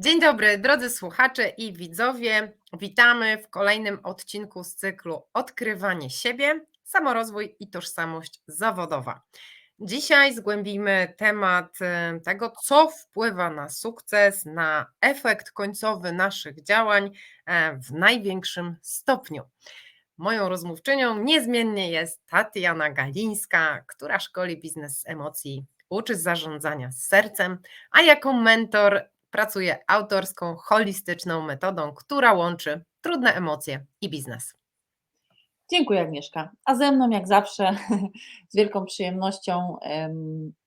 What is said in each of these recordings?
Dzień dobry, drodzy słuchacze i widzowie. Witamy w kolejnym odcinku z cyklu Odkrywanie siebie, samorozwój i tożsamość zawodowa. Dzisiaj zgłębimy temat e, tego, co wpływa na sukces, na efekt końcowy naszych działań e, w największym stopniu. Moją rozmówczynią niezmiennie jest Tatiana Galińska, która szkoli biznes emocji, uczy zarządzania z sercem, a jako mentor pracuje autorską, holistyczną metodą, która łączy trudne emocje i biznes. Dziękuję Agnieszka. A ze mną jak zawsze z wielką przyjemnością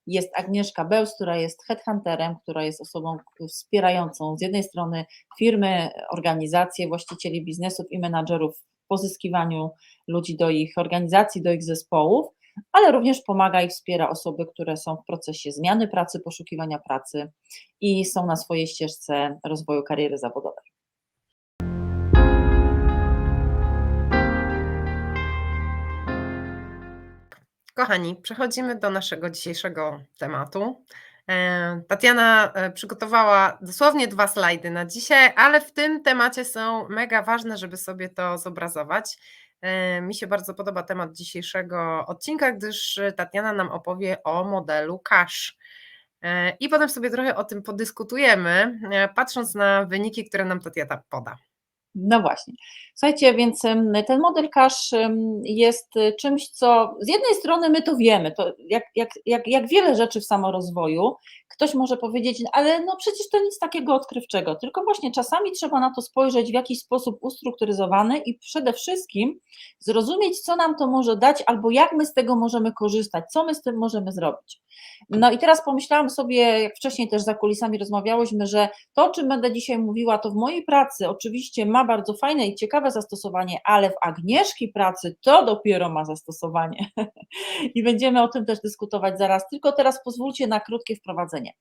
jest Agnieszka Bełs, która jest headhunterem, która jest osobą wspierającą z jednej strony firmy, organizacje, właścicieli biznesów i menadżerów w pozyskiwaniu ludzi do ich organizacji, do ich zespołów, ale również pomaga i wspiera osoby, które są w procesie zmiany pracy, poszukiwania pracy i są na swojej ścieżce rozwoju kariery zawodowej. Kochani, przechodzimy do naszego dzisiejszego tematu. E, Tatiana e, przygotowała dosłownie dwa slajdy na dzisiaj, ale w tym temacie są mega ważne, żeby sobie to zobrazować. E, mi się bardzo podoba temat dzisiejszego odcinka, gdyż Tatiana nam opowie o modelu cash. I potem sobie trochę o tym podyskutujemy, patrząc na wyniki, które nam Tatiana poda. No właśnie. Słuchajcie, więc ten model cash jest y, czymś, co z jednej strony my to wiemy, to jak, jak, jak, jak wiele rzeczy w samorozwoju, ktoś może powiedzieć, ale no przecież to nic takiego odkrywczego, tylko właśnie czasami trzeba na to spojrzeć w jakiś sposób ustrukturyzowany i przede wszystkim zrozumieć, co nam to może dać, albo jak my z tego możemy korzystać, co my z tym możemy zrobić. No i teraz pomyślałam sobie, jak wcześniej też za kulisami rozmawiałyśmy, że to, o czym będę dzisiaj mówiła, to w mojej pracy oczywiście ma bardzo fajne i ciekawe zastosowanie, ale w Agnieszki pracy to dopiero ma zastosowanie. I będziemy o tym też dyskutować zaraz, tylko teraz pozwólcie na krótkie wprowadzenie.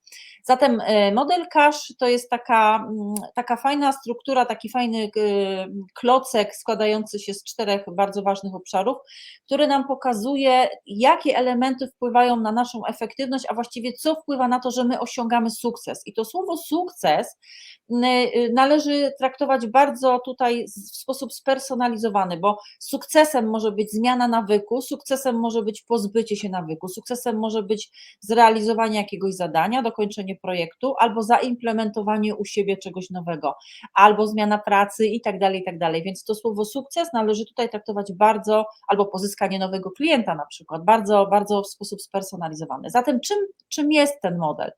Zatem e, model cash to jest taka, mm, taka fajna struktura, taki fajny e, klocek składający się z czterech bardzo ważnych obszarów, który nam pokazuje, jakie elementy wpływają na naszą efektywność, a właściwie co wpływa na to, że my osiągamy sukces. I to słowo sukces należy traktować bardzo tutaj w sposób spersonalizowany, bo sukcesem może być zmiana nawyku, sukcesem może być pozbycie się nawyku, sukcesem może być zrealizowanie jakiegoś zadania, dokończenie projektu, albo zaimplementowanie u siebie czegoś nowego, albo zmiana pracy i tak dalej, i tak dalej. Więc to słowo sukces należy tutaj traktować bardzo, albo pozyskanie nowego klienta na przykład, bardzo, bardzo w sposób spersonalizowany. Zatem czym, czym jest ten model?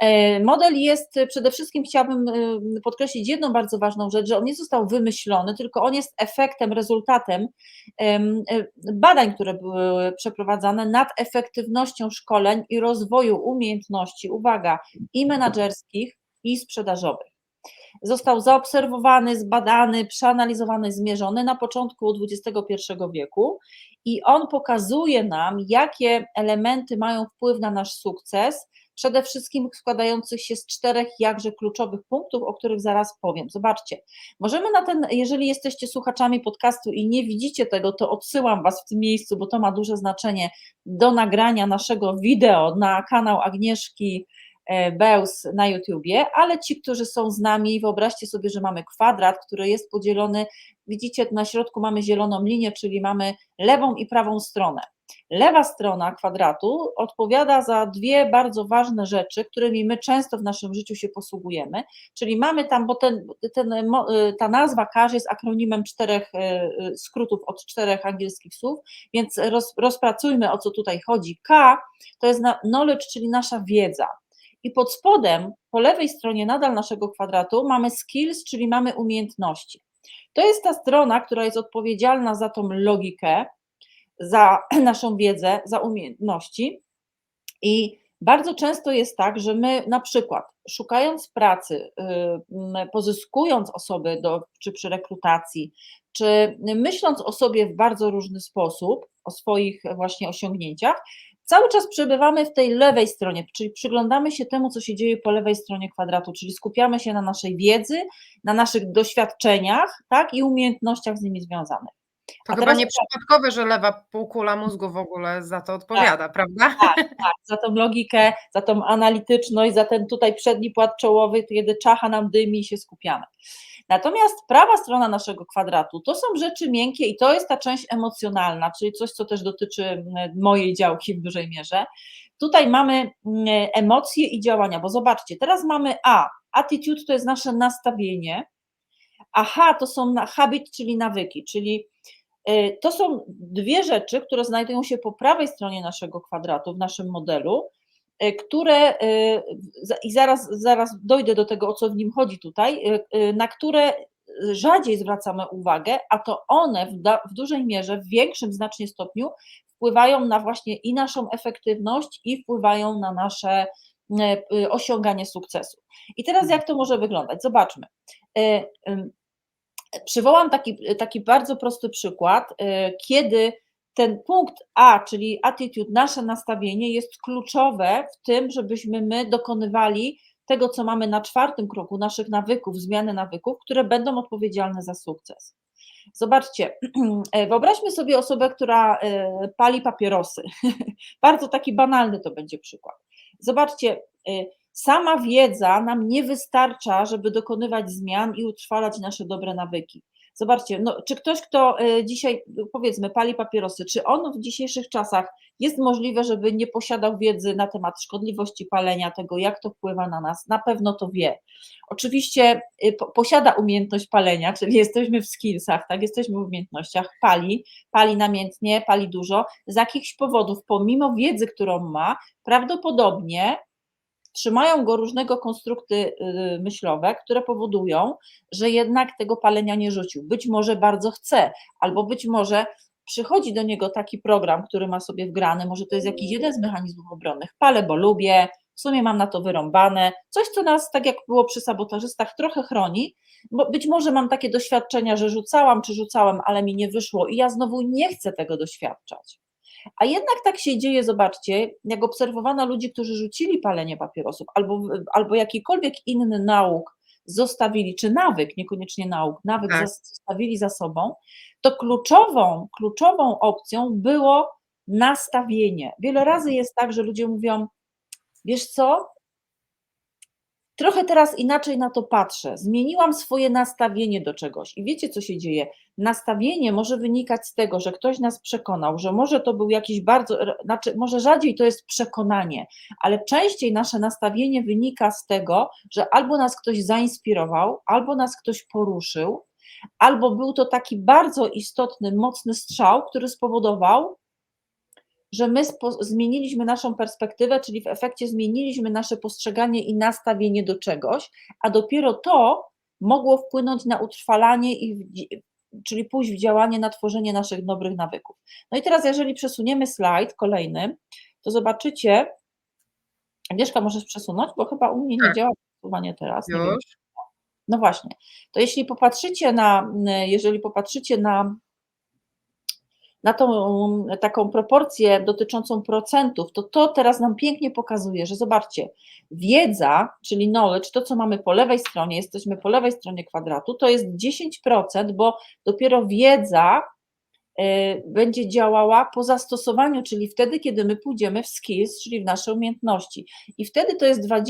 E, model jest przede wszystkim, chciałabym e, podkreślić jedną bardzo ważną rzecz, że on nie został wymyślony, tylko on jest efektem, rezultatem e, badań, które były przeprowadzane nad efektywnością szkoleń i rozwoju umiejętności, uwaga, i menedżerskich, i sprzedażowych. Został zaobserwowany, zbadany, przeanalizowany, zmierzony na początku XXI wieku i on pokazuje nam, jakie elementy mają wpływ na nasz sukces przede wszystkim składających się z czterech jakże kluczowych punktów, o których zaraz powiem. Zobaczcie, możemy na ten, jeżeli jesteście słuchaczami podcastu i nie widzicie tego, to odsyłam Was w tym miejscu, bo to ma duże znaczenie do nagrania naszego wideo na kanał Agnieszki e, Beus na YouTubie, ale ci, którzy są z nami, wyobraźcie sobie, że mamy kwadrat, który jest podzielony, widzicie, na środku mamy zieloną linię, czyli mamy lewą i prawą stronę. Lewa strona kwadratu odpowiada za dwie bardzo ważne rzeczy, którymi my często w naszym życiu się posługujemy, czyli mamy tam, bo ten, ten, y, ta nazwa CARE jest akronimem czterech y, y, skrótów od czterech angielskich słów, więc roz, rozpracujmy o co tutaj chodzi. K to jest knowledge, czyli nasza wiedza. I pod spodem, po lewej stronie nadal naszego kwadratu mamy skills, czyli mamy umiejętności. To jest ta strona, która jest odpowiedzialna za tą logikę, za naszą wiedzę, za umiejętności. I bardzo często jest tak, że my na przykład szukając pracy, pozyskując osoby do, czy przy rekrutacji, czy myśląc o sobie w bardzo różny sposób, o swoich właśnie osiągnięciach, cały czas przebywamy w tej lewej stronie, czyli przyglądamy się temu, co się dzieje po lewej stronie kwadratu, czyli skupiamy się na naszej wiedzy, na naszych doświadczeniach tak, i umiejętnościach z nimi związanych. To A chyba teraz nie tak. że lewa półkula mózgu w ogóle za to odpowiada, prawda? Tak, tak, za tą logikę, za tą analityczność, za ten tutaj przedni płat czołowy, kiedy czacha nam dymi i się skupiamy. Natomiast prawa strona naszego kwadratu to są rzeczy miękkie i to jest ta część emocjonalna, czyli coś, co też dotyczy mojej działki w dużej mierze. Tutaj mamy emocje i działania, bo zobaczcie, teraz mamy A, attitude to jest nasze nastawienie, a H to są habit, czyli nawyki, czyli to są dwie rzeczy, które znajdują się po prawej stronie naszego kwadratu w naszym modelu, y, które za- i zaraz, zaraz dojdę do tego, o co w nim chodzi tutaj, na które rzadziej zwracamy uwagę, a to one w, da, w dużej mierze, w większym znacznie stopniu wpływają na właśnie i naszą efektywność, i wpływają na nasze osiąganie sukcesu. I teraz jak to może wyglądać? Zobaczmy. Przywołam taki, taki bardzo prosty przykład, y, kiedy ten punkt A, czyli attitude, nasze nastawienie jest kluczowe w tym, żebyśmy my dokonywali tego, co mamy na czwartym kroku, naszych nawyków, zmiany nawyków, które będą odpowiedzialne za sukces. Zobaczcie, wyobraźmy sobie osobę, która y, pali papierosy. Bardzo taki banalny to będzie przykład. Zobaczcie, y, sama wiedza nam nie wystarcza, żeby dokonywać zmian i utrwalać nasze dobre nawyki. Zobaczcie, no, czy ktoś, kto y, dzisiaj, powiedzmy, pali papierosy, czy on w dzisiejszych czasach jest możliwe, żeby nie posiadał wiedzy na temat szkodliwości palenia, tego, jak to wpływa na nas? Na pewno to wie. Oczywiście po, posiada umiejętność palenia, czyli jesteśmy w skillsach, tak, jesteśmy w umiejętnościach, pali, pali namiętnie, pali dużo, z jakichś powodów, pomimo wiedzy, którą ma, prawdopodobnie trzymają go różnego konstrukty y, myślowe, które powodują, że jednak tego palenia nie rzucił. Być może bardzo chce, albo być może przychodzi do niego taki program, który ma sobie wgrany, może to jest jakiś jeden z mechanizmów obronnych. Palę, bo lubię, w sumie mam na to wyrąbane, coś, co nas, tak jak było przy sabotażystach, trochę chroni, bo być może mam takie doświadczenia, że rzucałam czy rzucałam, ale mi nie wyszło i ja znowu nie chcę tego doświadczać. A jednak tak się dzieje, zobaczcie, jak obserwowano ludzi, którzy rzucili palenie papierosów albo, albo jakikolwiek inny nauk zostawili, czy nawyk, niekoniecznie nauk, nawyk Tak. zostawili za sobą, to kluczową, kluczową opcją było nastawienie. Wiele razy jest tak, że ludzie mówią, wiesz co, trochę teraz inaczej na to patrzę. Zmieniłam swoje nastawienie do czegoś. I wiecie, co się dzieje? Nastawienie może wynikać z tego, że ktoś nas przekonał, że może to był jakiś bardzo, znaczy, może rzadziej to jest przekonanie, ale częściej nasze nastawienie wynika z tego, że albo nas ktoś zainspirował, albo nas ktoś poruszył, albo był to taki bardzo istotny, mocny strzał, który spowodował, że my zmieniliśmy naszą perspektywę, czyli w efekcie zmieniliśmy nasze postrzeganie i nastawienie do czegoś, a dopiero to mogło wpłynąć na utrwalanie i czyli pójść w działanie na tworzenie naszych dobrych nawyków. No i teraz, jeżeli przesuniemy slajd kolejny, to zobaczycie, Agnieszka, możesz przesunąć, bo chyba u mnie nie Tak. działa przesuwanie teraz. No właśnie. To jeśli popatrzycie na, jeżeli popatrzycie na, na tą taką proporcję dotyczącą procentów, to to teraz nam pięknie pokazuje, że zobaczcie, wiedza, czyli knowledge, to co mamy po lewej stronie, jesteśmy po lewej stronie kwadratu, to jest 10%, bo dopiero wiedza y, będzie działała po zastosowaniu, czyli wtedy, kiedy my pójdziemy w skills, czyli w nasze umiejętności. I wtedy to jest 20%,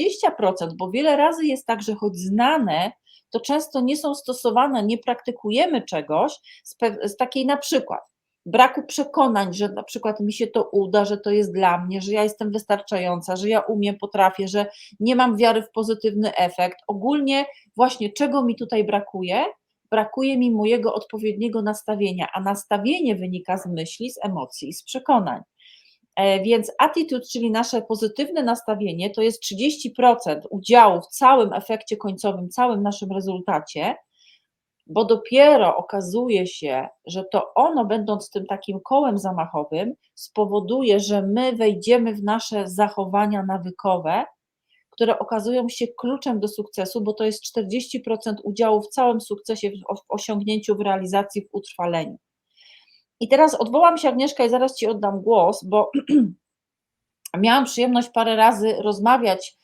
bo wiele razy jest tak, że choć znane, to często nie są stosowane, nie praktykujemy czegoś z, z takiej na przykład braku przekonań, że na przykład mi się to uda, że to jest dla mnie, że ja jestem wystarczająca, że ja umiem, potrafię, że nie mam wiary w pozytywny efekt. Ogólnie właśnie czego mi tutaj brakuje? Brakuje mi mojego odpowiedniego nastawienia, a nastawienie wynika z myśli, z emocji i z przekonań. E, Więc attitude, czyli nasze pozytywne nastawienie, to jest 30% udziału w całym efekcie końcowym, całym naszym rezultacie, bo dopiero okazuje się, że to ono, będąc tym takim kołem zamachowym, spowoduje, że my wejdziemy w nasze zachowania nawykowe, które okazują się kluczem do sukcesu, bo to jest 40% udziału w całym sukcesie, w osiągnięciu, w realizacji, w utrwaleniu. I teraz odwołam się, Agnieszka, i zaraz Ci oddam głos, bo miałam przyjemność parę razy rozmawiać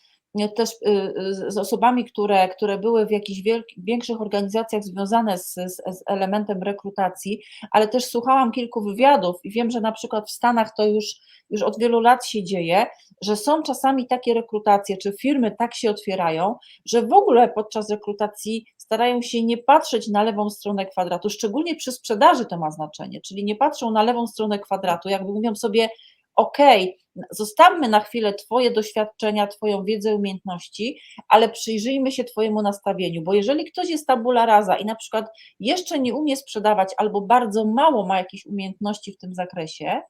też y, z osobami, które, które były w jakichś większych organizacjach związane z, z elementem rekrutacji, ale też słuchałam kilku wywiadów i wiem, że na przykład w Stanach to już, już od wielu lat się dzieje, że są czasami takie rekrutacje, czy firmy tak się otwierają, że w ogóle podczas rekrutacji starają się nie patrzeć na lewą stronę kwadratu, szczególnie przy sprzedaży to ma znaczenie, czyli nie patrzą na lewą stronę kwadratu, jakby mówią sobie, OK, zostawmy na chwilę Twoje doświadczenia, Twoją wiedzę, umiejętności, ale przyjrzyjmy się Twojemu nastawieniu, bo jeżeli ktoś jest tabula rasa i na przykład jeszcze nie umie sprzedawać albo bardzo mało ma jakichś umiejętności w tym zakresie,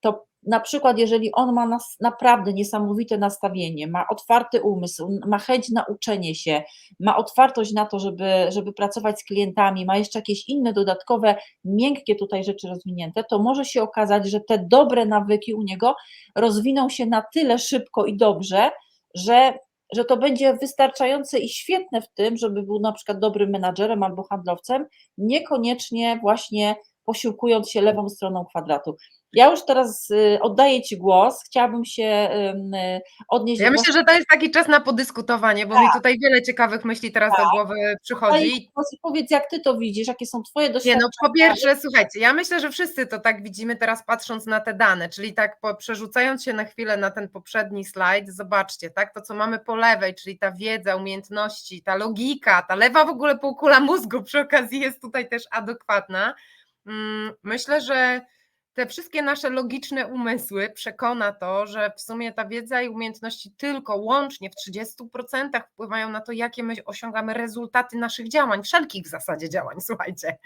to na przykład, jeżeli on ma nas, naprawdę niesamowite nastawienie, ma otwarty umysł, ma chęć na uczenie się, ma otwartość na to, żeby, żeby pracować z klientami, ma jeszcze jakieś inne dodatkowe, miękkie tutaj rzeczy rozwinięte, to może się okazać, że te dobre nawyki u niego rozwiną się na tyle szybko i dobrze, że, że to będzie wystarczające i świetne w tym, żeby był na przykład dobrym menadżerem albo handlowcem, niekoniecznie właśnie posiłkując się lewą stroną kwadratu. Ja już teraz y, oddaję Ci głos. Chciałabym się y, odnieść. Ja myślę, że to jest taki czas na podyskutowanie, bo tak. mi tutaj wiele ciekawych myśli teraz tak. do głowy przychodzi. Powiedz, jak Ty to widzisz, jakie są Twoje doświadczenia? Nie, no po pierwsze, słuchajcie, ja myślę, że wszyscy to tak widzimy teraz patrząc na te dane, czyli tak po, przerzucając się na chwilę na ten poprzedni slajd, zobaczcie, tak, to co mamy po lewej, czyli ta wiedza, umiejętności, ta logika, ta lewa w ogóle półkula mózgu przy okazji jest tutaj też adekwatna. Mm, myślę, że te wszystkie nasze logiczne umysły przekona to, że w sumie ta wiedza i umiejętności tylko łącznie w 30% wpływają na to, jakie my osiągamy rezultaty naszych działań, wszelkich w zasadzie działań, słuchajcie.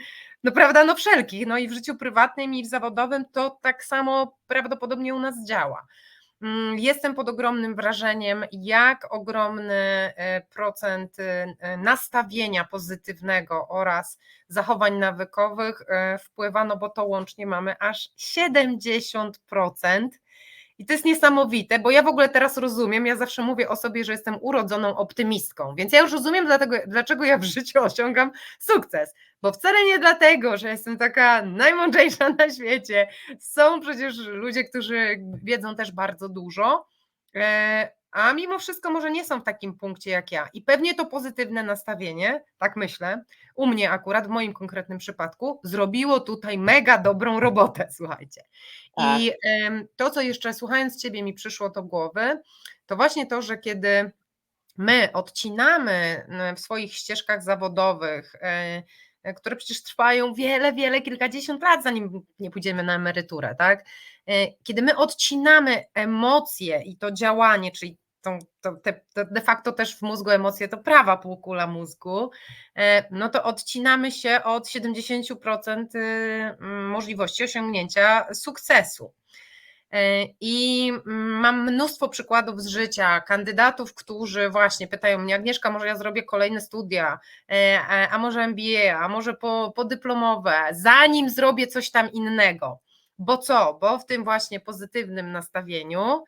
No prawda, no wszelkich, no i w życiu prywatnym i w zawodowym to tak samo prawdopodobnie u nas działa. Mm, jestem pod ogromnym wrażeniem, jak ogromny e, procent e, nastawienia pozytywnego oraz zachowań nawykowych e, wpływa, no bo to łącznie mamy aż 70%. I to jest niesamowite, bo ja w ogóle teraz rozumiem, ja zawsze mówię o sobie, że jestem urodzoną optymistką, więc ja już rozumiem, dlatego, dlaczego ja w życiu osiągam sukces. Bo wcale nie dlatego, że jestem taka najmądrzejsza na świecie. Są przecież ludzie, którzy wiedzą też bardzo dużo, e, a mimo wszystko może nie są w takim punkcie jak ja. I pewnie to pozytywne nastawienie, tak myślę, u mnie akurat w moim konkretnym przypadku, zrobiło tutaj mega dobrą robotę, słuchajcie. Tak. I to, co jeszcze słuchając Ciebie mi przyszło do głowy, to właśnie to, że kiedy my odcinamy w swoich ścieżkach zawodowych, e, e, które przecież trwają wiele, wiele, kilkadziesiąt lat, zanim nie pójdziemy na emeryturę, tak? E, kiedy my odcinamy emocje i to działanie, czyli tą, to, te, to de facto też w mózgu emocje to prawa półkula mózgu, e, no to odcinamy się od 70% y, możliwości osiągnięcia sukcesu. E, I mm, mam mnóstwo przykładów z życia kandydatów, którzy właśnie pytają mnie, Agnieszka, może ja zrobię kolejne studia, e, a może MBA, a może po, podyplomowe, zanim zrobię coś tam innego. Bo co? Bo w tym właśnie pozytywnym nastawieniu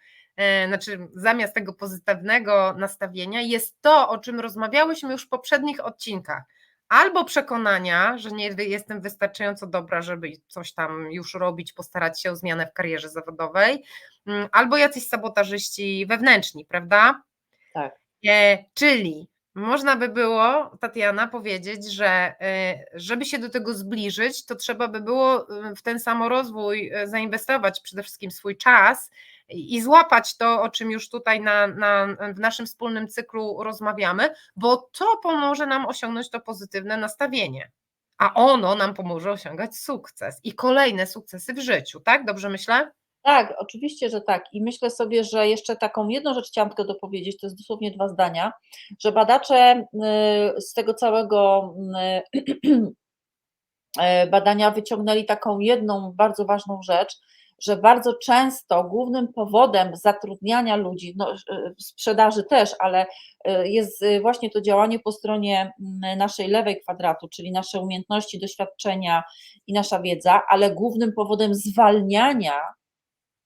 znaczy zamiast tego pozytywnego nastawienia jest to, o czym rozmawiałyśmy już w poprzednich odcinkach. Albo przekonania, że nie jestem wystarczająco dobra, żeby coś tam już robić, postarać się o zmianę w karierze zawodowej, mm, albo jacyś sabotażyści wewnętrzni, prawda? Tak. E, czyli można by było, Tatiana, powiedzieć, że e, żeby się do tego zbliżyć, to trzeba by było w ten samorozwój zainwestować przede wszystkim swój czas, i złapać to, o czym już tutaj na, na, w naszym wspólnym cyklu rozmawiamy, bo to pomoże nam osiągnąć to pozytywne nastawienie. A ono nam pomoże osiągać sukces i kolejne sukcesy w życiu, tak? Dobrze myślę? Tak, oczywiście, że tak. I myślę sobie, że jeszcze taką jedną rzecz chciałam tylko dopowiedzieć, to jest dosłownie dwa zdania, że badacze y, z tego całego y, y, badania wyciągnęli taką jedną bardzo ważną rzecz, że bardzo często głównym powodem zatrudniania ludzi, no, e, sprzedaży też, ale e, jest e, właśnie to działanie po stronie naszej lewej kwadratu, czyli nasze umiejętności, doświadczenia i nasza wiedza, ale głównym powodem zwalniania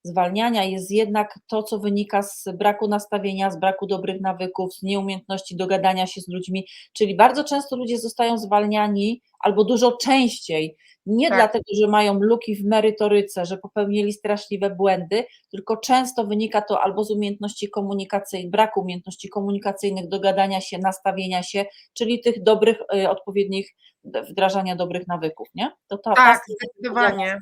zwalniania jest jednak to, co wynika z braku nastawienia, z braku dobrych nawyków, z nieumiejętności dogadania się z ludźmi, czyli bardzo często ludzie zostają zwalniani albo dużo częściej, nie Tak. dlatego, że mają luki w merytoryce, że popełnili straszliwe błędy, tylko często wynika to albo z umiejętności komunikacyjnych, braku umiejętności komunikacyjnych, dogadania się, nastawienia się, czyli tych dobrych, y, odpowiednich wdrażania dobrych nawyków, nie? To ta Tak, ta zdecydowanie.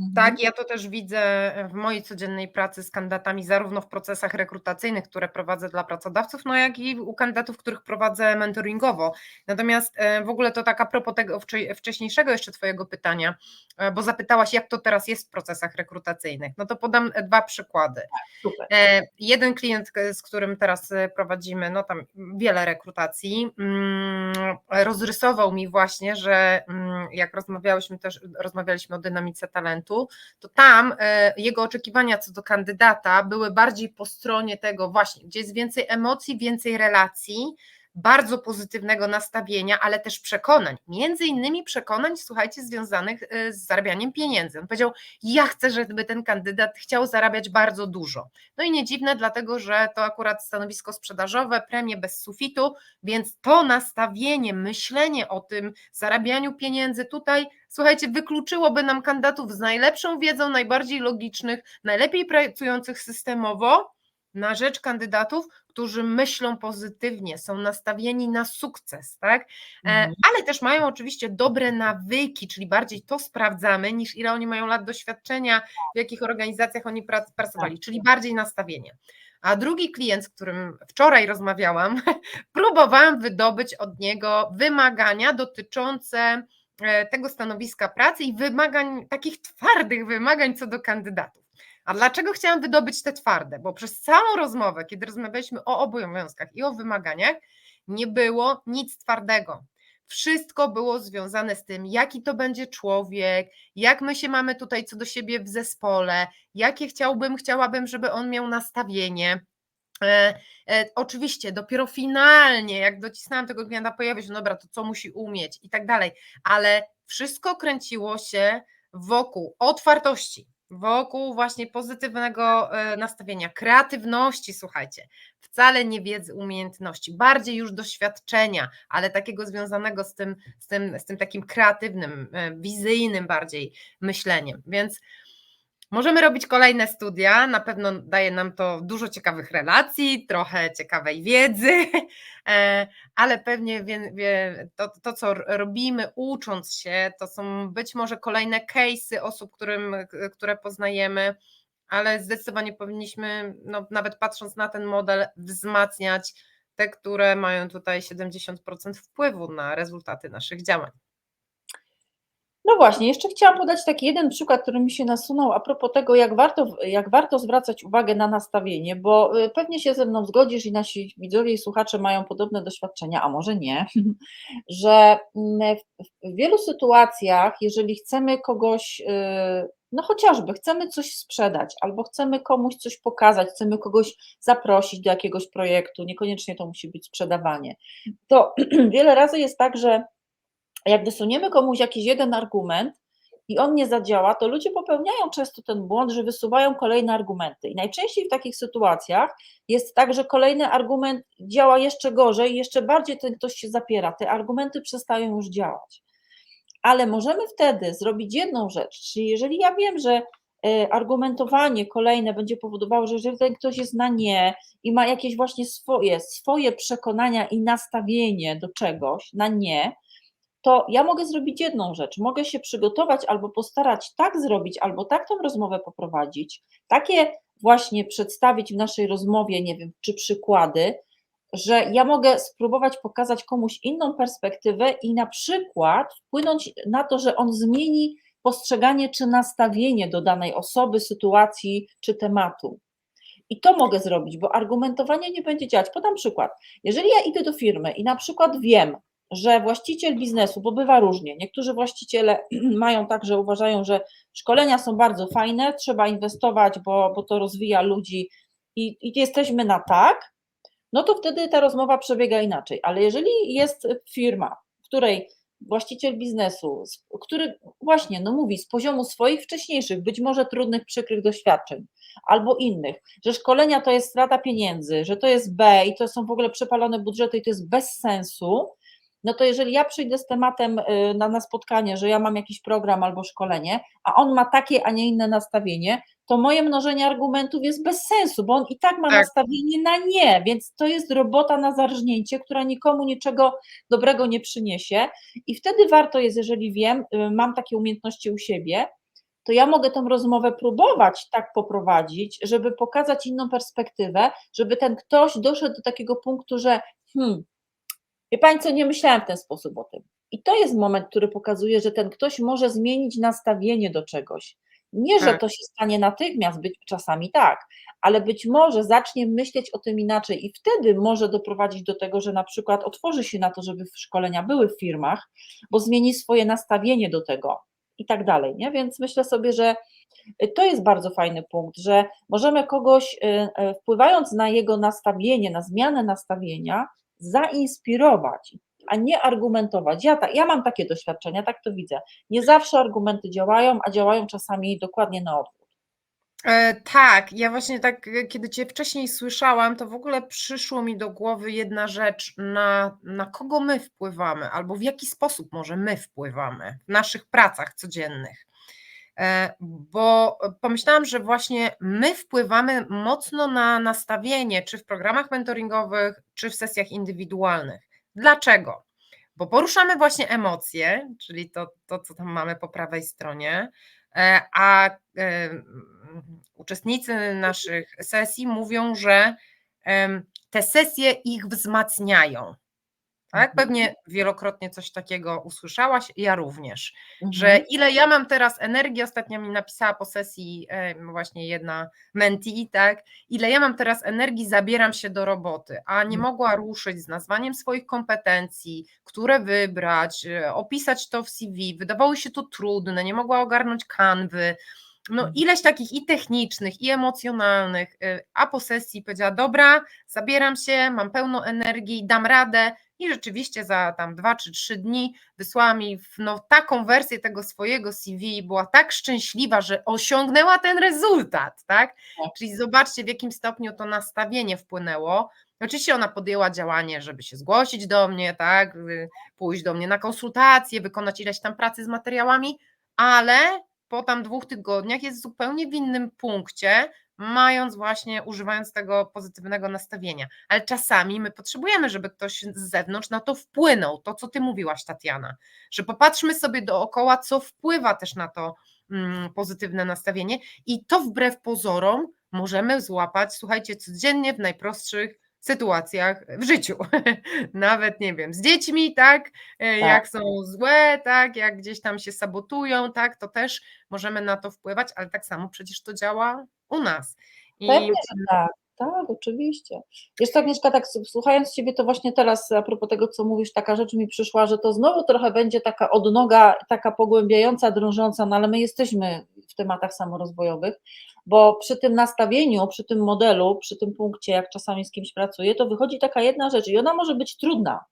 Mhm. Tak, ja to też widzę w mojej codziennej pracy z kandydatami, zarówno w procesach rekrutacyjnych, które prowadzę dla pracodawców, no jak i u kandydatów, których prowadzę mentoringowo. Natomiast e, w ogóle to tak a propos tego wcze- wcześniejszego jeszcze Twojego pytania, e, bo zapytałaś, jak to teraz jest w procesach rekrutacyjnych. No to podam e, dwa przykłady. Super. E, Jeden klient, z którym teraz e, prowadzimy, no tam wiele rekrutacji, mm, rozrysował mi właśnie, że mm, jak rozmawiałyśmy też, rozmawialiśmy o dynamice talentu, to tam e, jego oczekiwania co do kandydata były bardziej po stronie tego właśnie, gdzie jest więcej emocji, więcej relacji, bardzo pozytywnego nastawienia, ale też przekonań, między innymi przekonań, słuchajcie, związanych e, z zarabianiem pieniędzy. On powiedział, ja chcę, żeby ten kandydat chciał zarabiać bardzo dużo. No i nie dziwne, dlatego że to akurat stanowisko sprzedażowe, premie bez sufitu, więc to nastawienie, myślenie o tym zarabianiu pieniędzy tutaj, słuchajcie, wykluczyłoby nam kandydatów z najlepszą wiedzą, najbardziej logicznych, najlepiej pracujących systemowo na rzecz kandydatów, którzy myślą pozytywnie, są nastawieni na sukces, tak? E, Mhm. Ale też mają oczywiście dobre nawyki, czyli bardziej to sprawdzamy, niż ile oni mają lat doświadczenia, w jakich organizacjach oni prac- pracowali, czyli bardziej nastawienie. A drugi klient, z którym wczoraj rozmawiałam, próbowałam wydobyć od niego wymagania dotyczące e, tego stanowiska pracy i wymagań, takich twardych wymagań co do kandydatów. A dlaczego chciałam wydobyć te twarde? Bo przez całą rozmowę, kiedy rozmawialiśmy o obowiązkach i o wymaganiach, nie było nic twardego. Wszystko było związane z tym, jaki to będzie człowiek, jak my się mamy tutaj co do siebie w zespole, jakie chciałbym, chciałabym, żeby on miał nastawienie. E, e, oczywiście, dopiero finalnie, jak docisnęłam tego klienta, pojawia się, no dobra, to co musi umieć i tak dalej, ale wszystko kręciło się wokół otwartości, wokół właśnie pozytywnego e, nastawienia, kreatywności, słuchajcie, wcale nie wiedzy, umiejętności, bardziej już doświadczenia, ale takiego związanego z tym, z tym, z tym takim kreatywnym, e, wizyjnym bardziej myśleniem. Więc Możemy robić kolejne studia, na pewno daje nam to dużo ciekawych relacji, trochę ciekawej wiedzy, e, ale pewnie to, to, co robimy, ucząc się, to są być może kolejne case'y osób, którym, które poznajemy, ale zdecydowanie powinniśmy, no, nawet patrząc na ten model, wzmacniać te, które mają tutaj 70% wpływu na rezultaty naszych działań. No właśnie, jeszcze chciałam podać taki jeden przykład, który mi się nasunął a propos tego, jak warto, jak warto zwracać uwagę na nastawienie, bo y, pewnie się ze mną zgodzisz i nasi widzowie i słuchacze mają podobne doświadczenia, a może nie, że mm, w wielu sytuacjach, jeżeli chcemy kogoś, y, no chociażby chcemy coś sprzedać, albo chcemy komuś coś pokazać, chcemy kogoś zaprosić do jakiegoś projektu, niekoniecznie to musi być sprzedawanie, to wiele razy jest tak, że jak wysuniemy komuś jakiś jeden argument i on nie zadziała, to ludzie popełniają często ten błąd, że wysuwają kolejne argumenty. I najczęściej w takich sytuacjach jest tak, że kolejny argument działa jeszcze gorzej, jeszcze bardziej ten ktoś się zapiera. Te argumenty przestają już działać. Ale możemy wtedy zrobić jedną rzecz, czyli jeżeli ja wiem, że e, argumentowanie kolejne będzie powodowało, że jeżeli ten ktoś jest na nie i ma jakieś właśnie swoje, swoje przekonania i nastawienie do czegoś na nie, to ja mogę zrobić jedną rzecz. Mogę się przygotować albo postarać tak zrobić, albo tak tą rozmowę poprowadzić, takie właśnie przedstawić w naszej rozmowie, nie wiem, czy przykłady, że ja mogę spróbować pokazać komuś inną perspektywę i na przykład wpłynąć na to, że on zmieni postrzeganie czy nastawienie do danej osoby, sytuacji czy tematu. I to mogę zrobić, bo argumentowanie nie będzie działać. Podam przykład. Jeżeli ja idę do firmy i na przykład wiem, że właściciel biznesu, bo bywa różnie, niektórzy właściciele mają tak, że uważają, że szkolenia są bardzo fajne, trzeba inwestować, bo, bo to rozwija ludzi i, i jesteśmy na tak, no to wtedy ta rozmowa przebiega inaczej. Ale jeżeli jest firma, w której właściciel biznesu, który właśnie no mówi z poziomu swoich wcześniejszych, być może trudnych, przykrych doświadczeń, albo innych, że szkolenia to jest strata pieniędzy, że to jest B i to są w ogóle przepalone budżety i to jest bez sensu, no to jeżeli ja przyjdę z tematem y, na, na spotkanie, że ja mam jakiś program albo szkolenie, a on ma takie, a nie inne nastawienie, to moje mnożenie argumentów jest bez sensu, bo on i tak ma Tak. nastawienie na nie, więc to jest robota na zarżnięcie, która nikomu niczego dobrego nie przyniesie i wtedy warto jest, jeżeli wiem, y, mam takie umiejętności u siebie, to ja mogę tą rozmowę próbować tak poprowadzić, żeby pokazać inną perspektywę, żeby ten ktoś doszedł do takiego punktu, że hmm, wie Pani co, nie myślałem w ten sposób o tym. I to jest moment, który pokazuje, że ten ktoś może zmienić nastawienie do czegoś. Nie, że Tak. to się stanie natychmiast, być czasami tak, ale być może zacznie myśleć o tym inaczej i wtedy może doprowadzić do tego, że na przykład otworzy się na to, żeby szkolenia były w firmach, bo zmieni swoje nastawienie do tego i tak dalej, nie? Więc myślę sobie, że to jest bardzo fajny punkt, że możemy kogoś, y, y, wpływając na jego nastawienie, na zmianę nastawienia, zainspirować, a nie argumentować. Ja, ta, ja mam takie doświadczenia, tak to widzę. Nie zawsze argumenty działają, a działają czasami dokładnie na odwrót. E, tak, ja właśnie tak, e, kiedy Cię wcześniej słyszałam, to w ogóle przyszło mi do głowy jedna rzecz, na, na kogo my wpływamy, albo w jaki sposób może my wpływamy w naszych pracach codziennych. E, Bo pomyślałam, że właśnie my wpływamy mocno na nastawienie, czy w programach mentoringowych, czy w sesjach indywidualnych. Dlaczego? Bo poruszamy właśnie emocje, czyli to, to co tam mamy po prawej stronie, e, a e, uczestnicy naszych sesji mówią, że te sesje ich wzmacniają. Tak? Pewnie wielokrotnie coś takiego usłyszałaś, ja również Mhm. że ile ja mam teraz energii, ostatnio mi napisała po sesji właśnie jedna mentee, tak, ile ja mam teraz energii, zabieram się do roboty, a nie Mhm. mogła ruszyć z nazwaniem swoich kompetencji, które wybrać, e, opisać to w CV, wydawało się to trudne, nie mogła ogarnąć kanwy, no Mhm. ileś takich i technicznych, i emocjonalnych, e, a po sesji powiedziała, dobra, zabieram się, mam pełno energii, dam radę i rzeczywiście za tam dwa czy trzy dni wysłała mi no, taką wersję tego swojego CV była tak szczęśliwa, że osiągnęła ten rezultat, tak? Tak. Czyli zobaczcie, w jakim stopniu to nastawienie wpłynęło. Oczywiście ona podjęła działanie, żeby się zgłosić do mnie, tak, y, pójść do mnie na konsultacje, wykonać ileś tam pracy z materiałami, ale po tam dwóch tygodniach jest zupełnie w innym punkcie, mając właśnie, używając tego pozytywnego nastawienia. Ale czasami my potrzebujemy, żeby ktoś z zewnątrz na to wpłynął. To, co ty mówiłaś, Tatiana, że popatrzmy sobie dookoła, co wpływa też na to mm, pozytywne nastawienie i to wbrew pozorom możemy złapać, słuchajcie, codziennie w najprostszych sytuacjach w życiu. Nawet nie wiem, z dziećmi, tak? E, Jak są złe, tak, jak gdzieś tam się sabotują, tak, to też możemy na to wpływać, ale tak samo przecież to działa u nas. I Pewnie, tak. Tak, oczywiście. Wiesz co, Agnieszka, tak słuchając Ciebie, to właśnie teraz a propos tego, co mówisz, taka rzecz mi przyszła, że to znowu trochę będzie taka odnoga, taka pogłębiająca, drążąca, no ale my jesteśmy w tematach samorozwojowych, bo przy tym nastawieniu, przy tym modelu, przy tym punkcie, jak czasami z kimś pracuję, to wychodzi taka jedna rzecz i ona może być trudna,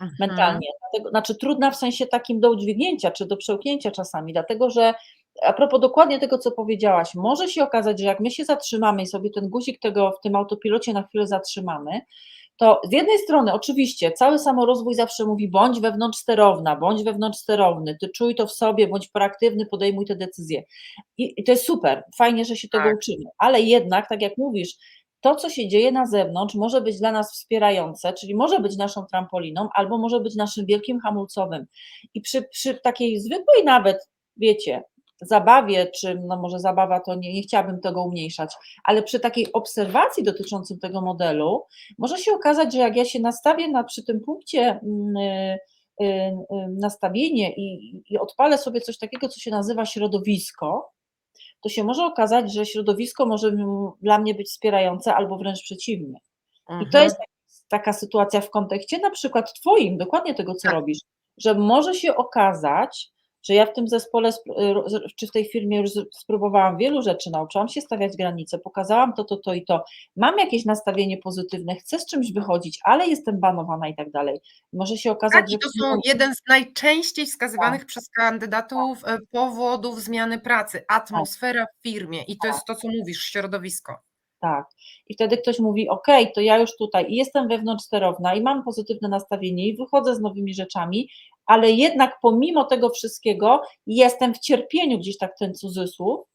Mhm. mentalnie. Dlatego, znaczy trudna w sensie takim do udźwignięcia czy do przełknięcia czasami, dlatego że a propos dokładnie tego, co powiedziałaś, może się okazać, że jak my się zatrzymamy i sobie ten guzik tego w tym autopilocie na chwilę zatrzymamy, to z jednej strony oczywiście cały samorozwój zawsze mówi bądź wewnątrz sterowna, bądź wewnątrz sterowny, ty czuj to w sobie, bądź proaktywny, podejmuj te decyzje. I, to jest super, fajnie, że się tego Tak. uczymy, ale jednak, tak jak mówisz, to, co się dzieje na zewnątrz, może być dla nas wspierające, czyli może być naszą trampoliną, albo może być naszym wielkim hamulcowym. I przy, przy takiej zwykłej nawet, wiecie, zabawie, czy no może zabawa to nie, nie chciałabym tego umniejszać, ale przy takiej obserwacji dotyczącym tego modelu, może się okazać, że jak ja się nastawię na, przy tym punkcie mm, y, y, y, nastawienie i, i odpalę sobie coś takiego, co się nazywa środowisko, to się może okazać, że środowisko może dla mnie być wspierające albo wręcz przeciwnie. I to Mhm. jest tak- taka sytuacja w kontekście na przykład Twoim, dokładnie tego, co Tak. robisz, że może się okazać, że ja w tym zespole sp- y, czy w tej firmie już spróbowałam wielu rzeczy, nauczyłam się stawiać granice, pokazałam to, to, to i to, mam jakieś nastawienie pozytywne, chcę z czymś wychodzić, ale jestem banowana i tak dalej. Może się okazać, Tak, że to są jeden z najczęściej wskazywanych Tak. przez kandydatów e, powodów zmiany pracy, atmosfera w firmie i to jest to, co mówisz, środowisko. Tak. I wtedy ktoś mówi: OK, to ja już tutaj i jestem wewnątrz sterowna i mam pozytywne nastawienie i wychodzę z nowymi rzeczami, ale jednak pomimo tego wszystkiego jestem w cierpieniu, gdzieś tak ten cudzysłów,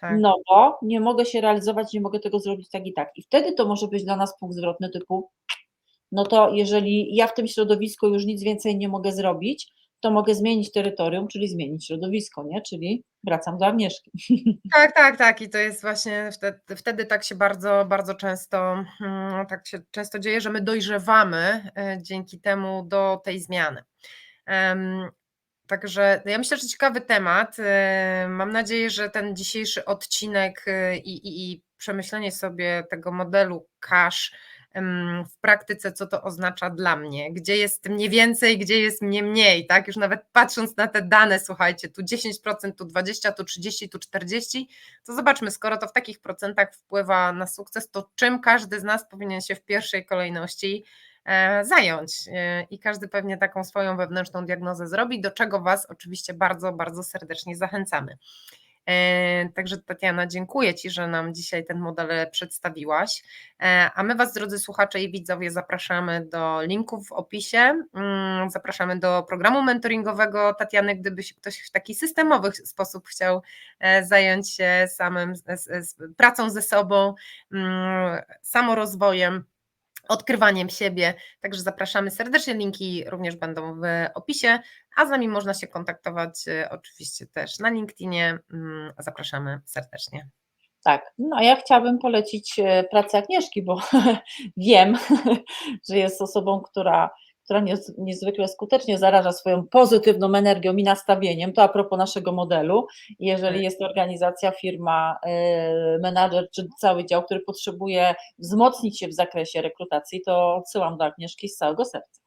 Tak. no bo nie mogę się realizować, nie mogę tego zrobić tak i tak. I wtedy to może być dla nas punkt zwrotny typu, no to jeżeli ja w tym środowisku już nic więcej nie mogę zrobić, to mogę zmienić terytorium, czyli zmienić środowisko, nie? Czyli wracam do Agnieszki. Tak, tak, tak. I to jest właśnie wtedy, wtedy tak się bardzo, bardzo często, mm, tak się często dzieje, że my dojrzewamy e, dzięki temu do tej zmiany. Także ja myślę, że ciekawy temat. E, Mam nadzieję, że ten dzisiejszy odcinek e, i, i, i przemyślenie sobie tego modelu cash w praktyce, co to oznacza dla mnie, gdzie jest mnie więcej, gdzie jest mnie mniej, tak? Już nawet patrząc na te dane, słuchajcie, tu 10%, tu 20%, tu 30%, tu 40%, to zobaczmy, skoro to w takich procentach wpływa na sukces, to czym każdy z nas powinien się w pierwszej kolejności zająć e, i każdy pewnie taką swoją wewnętrzną diagnozę zrobi, do czego Was oczywiście bardzo, bardzo serdecznie zachęcamy. E, Także Tatiana, dziękuję Ci, że nam dzisiaj ten model przedstawiłaś. E, A my Was, drodzy słuchacze i widzowie, zapraszamy do linków w opisie. Mm, Zapraszamy do programu mentoringowego Tatiany, gdyby się ktoś w taki systemowy sposób chciał e, zająć się samym pracą ze sobą, mm, samorozwojem odkrywaniem siebie. Także zapraszamy serdecznie. Linki również będą w opisie, a z nami można się kontaktować e, oczywiście też na LinkedInie. Mm, Zapraszamy serdecznie. Tak, no ja chciałabym polecić e, pracę Agnieszki, bo wiem, że jest osobą, która, która niez, niezwykle skutecznie zaraża swoją pozytywną energią i nastawieniem. To a propos naszego modelu. Jeżeli jest organizacja, firma, e, menadżer czy cały dział, który potrzebuje wzmocnić się w zakresie rekrutacji, to odsyłam do Agnieszki z całego serca.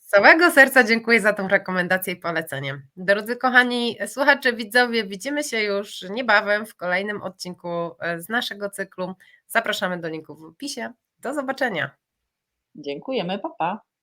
Z całego serca dziękuję za tą rekomendację i polecenie. Drodzy kochani słuchacze, widzowie, widzimy się już niebawem w kolejnym odcinku e, z naszego cyklu. Zapraszamy do linków w opisie. Do zobaczenia. Dziękujemy, papa. Pa.